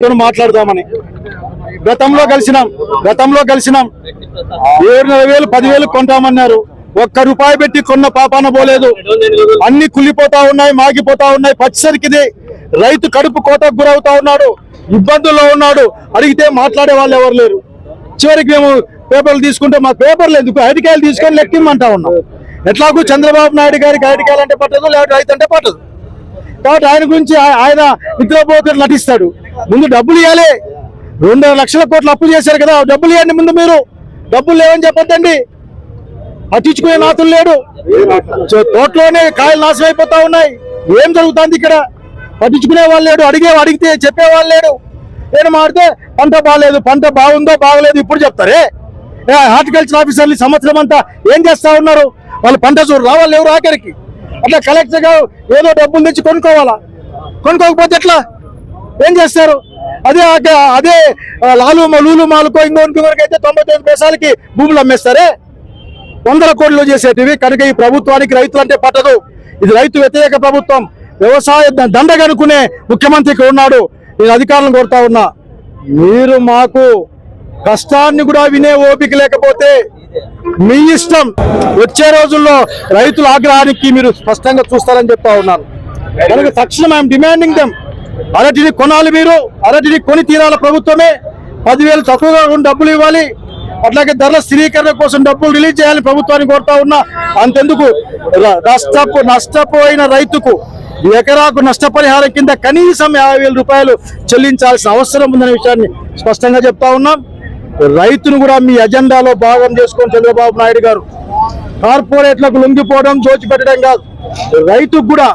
మాట్లాడదామని. గతంలో కలిసినాం గతంలో కలిసినాం. ఏడున్నర వేలు పదివేలు కొంటామన్నారు. ఒక్క రూపాయి పెట్టి కొన్న పాపాన పోలేదు. అన్ని కుళ్ళిపోతా ఉన్నాయి మాగిపోతా ఉన్నాయి. పచ్చరికిది రైతు కడుపు కోతకు గురవుతా ఉన్నాడు ఇబ్బందుల్లో ఉన్నాడు. అడిగితే మాట్లాడే వాళ్ళు ఎవరు లేరు. చివరికి మేము పేపర్లు తీసుకుంటే మా పేపర్లు ఎందుకు? అరటికాయలు తీసుకొని లెక్కిమ్మంటా ఉన్నాం. ఎట్లాగూ చంద్రబాబు నాయుడు గారికి అరటికాయలు అంటే పట్టదు లేకపోతే రైతు అంటే పట్టదు. కాబట్టి ఆయన గురించి ఆయన నిద్రపోతున్నట్టు నటిస్తాడు. ముందు డబ్బులు ఇవ్వాలి రెండు లక్షల కోట్లు అప్పు చేశారు కదా డబ్బులు ఇవ్వండి ముందు మీరు. డబ్బులు లేవని చెప్పొద్దండి. పట్టించుకునే నాతులు లేడు. తోటలోనే కాయలు నాశనం అయిపోతా ఉన్నాయి. ఏం జరుగుతుంది ఇక్కడ? పట్టించుకునే వాళ్ళు లేడు అడిగే అడిగితే చెప్పేవాళ్ళు లేడు. నేను మాడితే పంట బాగాలేదు పంట బాగుందో బాగలేదు ఇప్పుడు చెప్తారే. హార్టికల్చర్ ఆఫీసర్లు సంవత్సరం అంతా ఏం చేస్తా ఉన్నారు? వాళ్ళు పంట చూడు రావాలి ఎవరు ఆఖరికి అట్లా కలెక్టర్గా ఏదో డబ్బులు తెచ్చి కొనుక్కోవాలా? కొనుక్కోకపోతే ఎట్లా? ఏం చేస్తారు? అదే అదే లాలు లూలు మాలుకో ఇంకో ఇంకొకరికైతే తొంభై తొమ్మిది పైసలకి భూములు అమ్మేస్తారే? వందల కోట్లు చేసేటివి. కనుక ఈ ప్రభుత్వానికి రైతులు అంటే పట్టదు. ఇది రైతు వ్యతిరేక ప్రభుత్వం. వ్యవసాయ దండగనుకునే ముఖ్యమంత్రి ఇక్కడ ఉన్నాడు. నేను అధికారులను కోరుతా ఉన్నా. మీరు మాకు కష్టాన్ని కూడా వినే ఓపిక లేకపోతే మీ ఇష్టం. వచ్చే రోజుల్లో రైతుల ఆగ్రహానికి మీరు స్పష్టంగా చూస్తారని చెప్తా ఉన్నారు కనుక తక్షణం ఐఎమ్ డిమాండింగ్ దెమ్ అరటిని కొనాలి మీరు. అరటిని కొని తీరాల ప్రభుత్వమే పదివేలు తక్కువగా ఉన్న డబ్బులు ఇవ్వాలి. అట్లాగే ధరల స్థిరీకరణ కోసం డబ్బులు రిలీజ్ చేయాలని ప్రభుత్వాన్ని కోరుతా ఉన్నా. అంతెందుకు? నష్టపు నష్టపోయిన రైతుకు ఎకరాకు నష్టపరిహారం కింద కనీసం యాభై రూపాయలు చెల్లించాల్సిన అవసరం ఉందనే విషయాన్ని స్పష్టంగా చెప్తా ఉన్నాం. రైతును కూడా మీ అజెండాలో భాగం చేసుకొని చంద్రబాబు నాయుడు గారు కార్పొరేట్లకు లొంగిపోవడం దోచిపెట్టడం కాదు. రైతుకు కూడా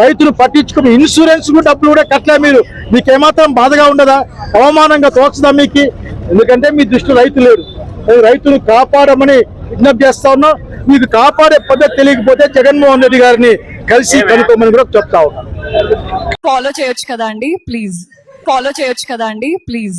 రైతును పట్టించుకుని ఇన్సూరెన్స్ కూడా డబ్బులు కూడా కట్టలే మీరు. మీకు ఏమాత్రం బాధగా ఉండదా? అవమానంగా తోచదా మీకు? ఎందుకంటే మీ దృష్టి రైతు లేడు. అది రైతును కాపాడమని విజ్ఞప్తి చేస్తా ఉన్నా మీకు కాపాడే పద్ధతి తెలియకపోతే జగన్మోహన్ రెడ్డి గారిని కలిసి కనుక్కోమని కూడా చెప్తా ఉన్నా. ఫాలో చేయొచ్చు కదా అండి ప్లీజ్ ఫాలో చేయొచ్చు కదా అండి ప్లీజ్